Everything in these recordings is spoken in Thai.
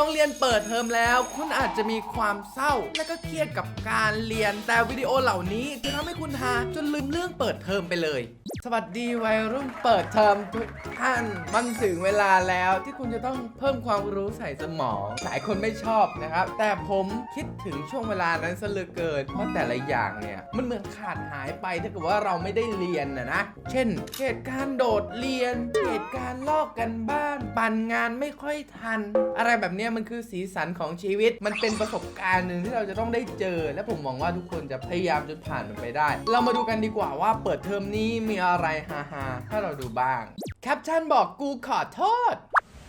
โรงเรียนเปิดเทอมแล้ว คุณอาจจะมีความเศร้า และก็เครียดกับการเรียนแต่วิดีโอเหล่านี้จะทำให้คุณหาจนลืมเรื่องเปิดเทอมไปเลย สวัสดีวัยรุ่นเปิดเทอมทุกท่าน มันถึงเวลาแล้วที่คุณจะต้องเพิ่มความรู้ใส่สมอง หลายคนไม่ชอบนะครับ แต่ผมคิดถึงช่วงเวลานั้นซะเหลือเกิน เพราะแต่ละอย่างเนี่ยมันเหมือนขาดหายไปถ้าเกิดว่าเราไม่ได้เรียนนะนะ เช่น เหตุการณ์โดดเรียน เหตุการณ์ลอกกันบ้าน ปั่นงานไม่ค่อยทัน อะไรแบบนี้มันคือสีสันของชีวิต มันเป็นประสบการณ์หนึ่งที่เราจะต้องได้เจอ และผมหวังว่าทุกคนจะพยายามจนผ่านมันไปได้ เรามาดูกันดีกว่าว่าเปิดเทอมนี้มีอะไรฮาฮาๆให้เราดูบ้าง แคปชั่นบอกกูขอโทษ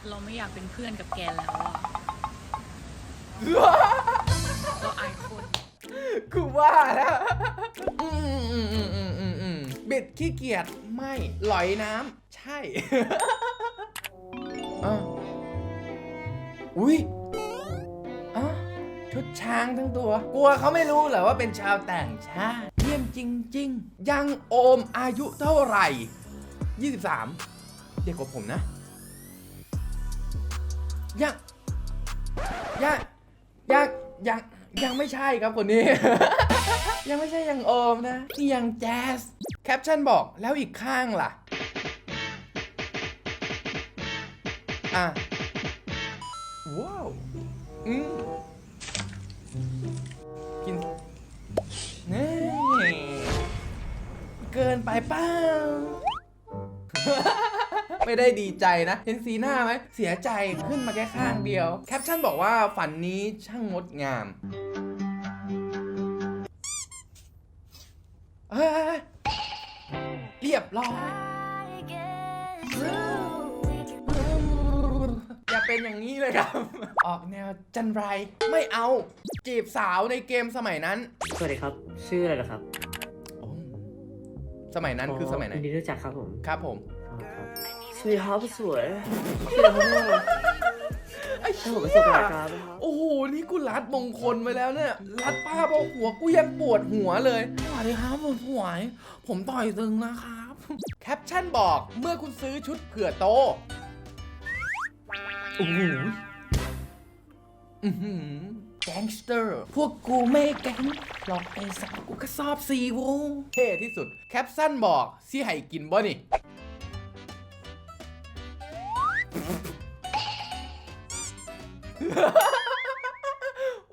เราไม่อยากเป็นเพื่อนกับแกแล้วอะเราอายคนกูว่าแล้วอืมอืมอืมอืมอืมอืมบิดขี้เกียจไม่หลอยน้ำใช่ อ้าวอุ้ยอะชุดช้างทั้งตัว กลัวเขาไม่รู้เหรอว่าเป็นชาวต่างชาติ เยี่ยมจริง ๆ ยังโอมอายุเท่าไหร่ 23 เด็กกว่าผมนะ ยัง ยัง ยัง ยัง ยังไม่ใช่ครับคนนี้ ยังไม่ใช่ยังโอมนะนี่ยังแจ๊สแคปชั่นบอกแล้วอีกข้างล่ะ อะ ว้าว อืม ไปเป้า ไม่ได้ดีใจนะ เห็นสีหน้าไหม เสียใจขึ้นมาแค่ข้างเดียว แคปชั่นบอกว่าฝันนี้ช่างงดงามเฮ้ยเรียบร้อย อย่าเป็นอย่างนี้เลยครับ ออกแนวจันไร ไม่เอา จีบสาวในเกมสมัยนั้น สวัสดีครับ ชื่ออะไรเหรอครับ สมัยนั้นคือสมัยไหนยินดีรู้จักครับผมครับผมครับสวัสดีครับสวยชื่ออะไรครับเนี่ยไอ้ถ้าเหี้ผมเป็นสกายยการ์ดนะครับโอ้โห นี่กูรัดมงคลไปแล้วเนี่ย รัดป้าเพราะหัวกูยังปวดหัวเลยสวัสดีครับผมหวย ผมต่อยตึงนะครับ แคปชั่นบอกเมื่อคุณซื้อชุดเผื่อโตโอ้โหอือหือ แก๊งสเตอร์ พวกกูไม่แก๊งหลอกไอ้สัตว์กูก็สอบสีวงเท่ที่สุด แคปชั่นบอกสิให้กินบ่นี่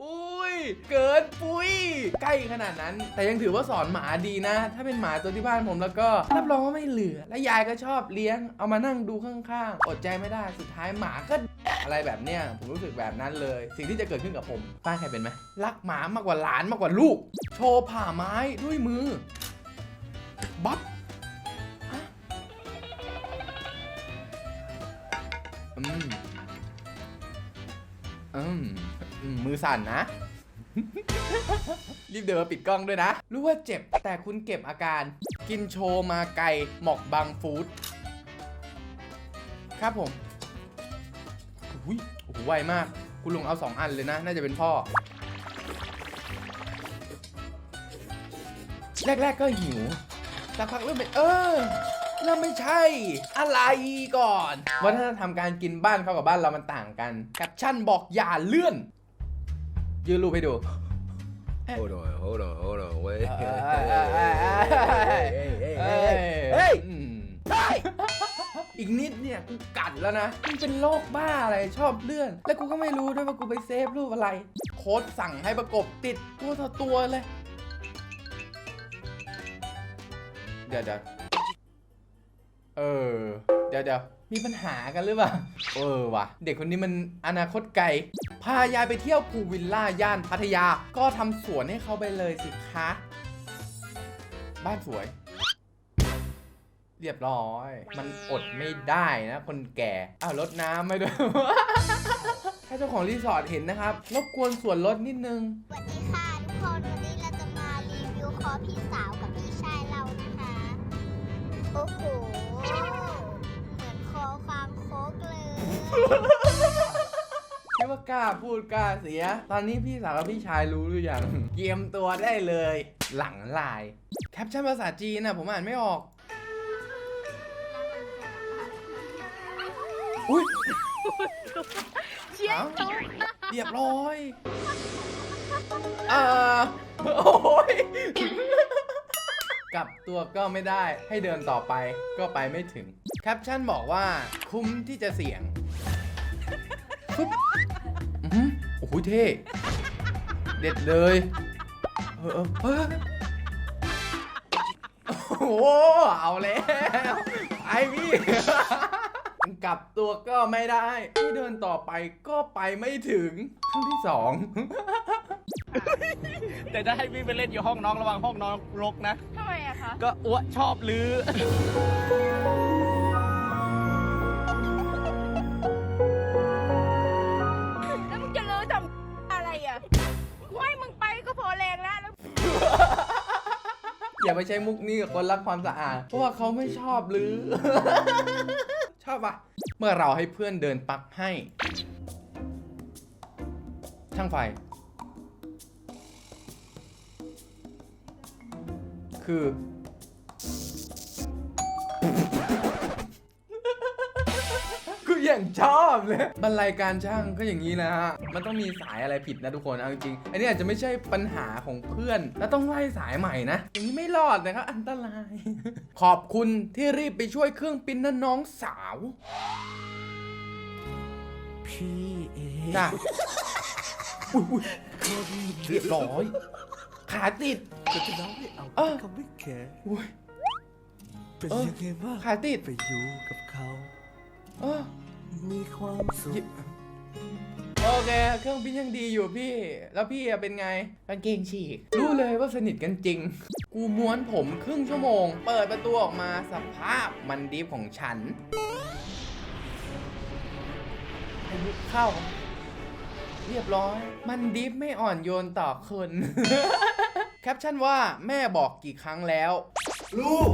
อุ้ย เกินปุ้ย ใกล้ขนาดนั้น แต่ยังถือว่าสอนหมาดีนะ ถ้าเป็นหมาตัวที่บ้านผมแล้วก็รับรองว่าไม่เหลือ และยายก็ชอบเลี้ยง เอามานั่งดูข้างๆ อดใจไม่ได้ สุดท้ายหมาก็ อะไรแบบเนี้ยผมรู้สึกแบบนั้นเลย สิ่งที่จะเกิดขึ้นกับผมป้าใครเป็นไหมรักหมามากกว่าหลานมากกว่าลูก โชว์ผ่าไม้ด้วยมือบัฟฮะอืมอืมอืมมือสั่นนะรีบเดินมาปิดกล้องด้วยนะ รู้ว่าเจ็บแต่คุณเก็บอาการ กินโชว์มาไก่หมอกบางฟู้ดครับผม อุ้ยโอ้โหไวมาก คุณลุงเอาสองอันเลยนะ น่าจะเป็นพ่อ แรก ๆ ก็หิวสักพักเริ่มเป็นเออเริ่มไม่ใช่ อะไรก่อน วัฒนธรรมการกินบ้านเขากับบ้านเรามันต่างกันแคปชั่นบอกอย่าเลื่อน ยืนรูปให้ดู Hold on, hold on, hold on. Wait. เอ้ย hey, hey, เอ้ hey, ย hey, เอ้ย hey. อีกนิดเนี่ยกูกัดแล้วนะมึงเป็นโรคบ้าอะไรชอบเลื่อน แล้วกูก็ไม่รู้ด้วยว่ากูไปเซฟรูปอะไร โค้ดสั่งให้ประกบติดตัวต่อตัวเลย เดี๋ยวเดี๋ยวเออ เดี๋ยวเดี๋ยวมีปัญหากันหรือเปล่า เออว่ะ เด็กคนนี้มันอนาคตไกล พายายไปเที่ยวพูวิลล่าย่านพัทยา ก็ทำสวนให้เขาไปเลยสิคะ บ้านสวย เรียบร้อย มันอดไม่ได้นะ คนแก่ อ้าวรดน้ำไม่ด้วย ถ้าเจ้าของรีสอร์ทเห็นนะครับ รบกวนส่วนลดนิดนึง สวัสดีค่ะทุกคนวันนี้เราจะมารีวิวคอพี่สาวกับพี่ชายเรานะคะ โอ้โห เหมือนคอฟาร์มโคกเลย คิดว่ากล้าพูดกล้าเสีย ตอนนี้พี่สาวกับพี่ชายรู้หรือยังเกียมตัวได้เลย หลังลาย แคปชั่นภาษาจีนนะผมอ่านไม่ออก อุ้ยเชียร์เอ้าเขาเรียบร้อยเอ่อโอ้ยกลับตัวก็ไม่ได้ให้เดินต่อไปก็ไปไม่ถึง แคปชั่นบอกว่าคุ้มที่จะเสี่ยงปุ๊บอื้อหือโอ้โหเท่ เด็ดเลยเออเออเออโอ้โหเอาแล้วไอพี่ กลับตัวก็ไม่ได้ที่เดินต่อไปก็ไปไม่ถึงครั้งที่สอง แต่ถ้าให้พี่ไปเล่นอยู่ห้องน้องระวังห้องน้องรกนะ ทำไมอะคะก็อ้วชอบลือ แล้วมึงจะเลือทำอะไรอะกูให้มึงไปก็พอแรงแล้วแล้วอย่าไปใช้มุกนี้กับคนรักความสะอาด เพราะว่าเขาไม่ชอบหรือ ชอบปะ เมื่อเราให้เพื่อนเดินปักให้ ช่างไฟ คือ อย่างชอบเลยบรรลัยการช่างก็อย่างนี้นะฮะ มันต้องมีสายอะไรผิดนะทุกคน เอาจริงๆอันนี้อาจจะไม่ใช่ปัญหาของเพื่อน แล้วต้องไล่สายใหม่นะ อย่างนี้ไม่รอดนะครับ อันตราย ขอบคุณที่รีบไปช่วยเครื่องปิ้นนะน้องสาว พี่เอจ้ะอุ้ยอุ้ยเรียบร้อย ขาติดก็จะเล่าให้เอาเออ เขาไม่แคร์อุ้ยเป็นเออ ยังไงบ้างขาติด ไปอยู่กับเขา เออ มีความสุขโอเค เครื่องปิ้นยังดีอยู่พี่ แล้วพี่อะเป็นไงกางเกงฉีก รู้เลยว่าสนิทกันจริง กูม้วนผมครึ่งชั่วโมง เปิดประตูออกมาสภาพมันดิฟของฉันพายุเข้า เรียบร้อย มันดิฟไม่อ่อนโยนต่อคน แคปชั่นว่าแม่บอกกี่ครั้งแล้ว ลูก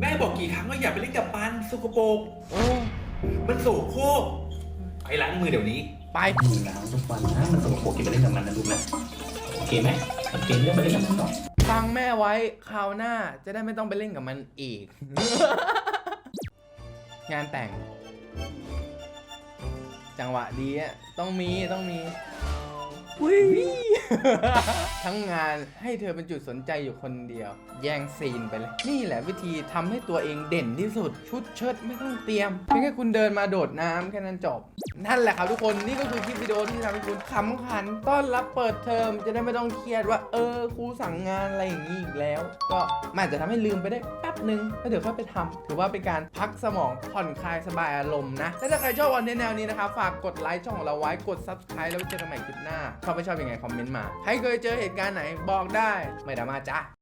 แม่บอกกี่ครั้งว่าอย่าไปเล่นกับมันสกปรกโอ้ มันโสโครกไปล้างมือเดี๋ยวนี้ ไปมือล้างทุกวันนะมันสกปรกอย่าไปเล่นกับมันนะลูกนะโอเคไหมโอเคเรื่องไปเล่นกับมันหรอกฟังแม่ไว้คราวหน้าจะได้ไม่ต้องไปเล่นกับมันอีก งานแต่ง จังหวะดีอะต้องมีต้องมี วิทั้งงานให้เธอเป็นจุดสนใจอยู่คนเดียว แย่งซีนไปเลย นี่แหละวิธีทำให้ตัวเองเด่นที่สุด ชุดเชิ้ตไม่ต้องเตรียมเพียงแค่คุณเดินมาโดดน้ำแค่นั้นจบ นั่นแหละครับทุกคนนี่ก็คือคลิปวิดีโอที่ทำให้คุณขำขันต้อนรับเปิดเทอมจะได้ไม่ต้องเครียดว่า เออครูสั่งงานอะไรอย่างนี้อีกแล้ว ก็มันอาจจะทำให้ลืมไปได้แป๊บนึงแล้วเดี๋ยวค่อยไปทำถือว่าเป็นการพักสมองผ่อนคลายสบายอารมณ์นะและถ้าใครชอบคอนเทนแนวนี้นะครับฝากกดไลค์ช่องของเราไว้กด subscribe แล้วไว้เจอกันใหม่คลิปหน้าชอบไม่ชอบยังไงคอมเมนต์มา ใครเคยเจอเหตุการณ์ไหนบอกได้ ไม่ดราม่าจ้า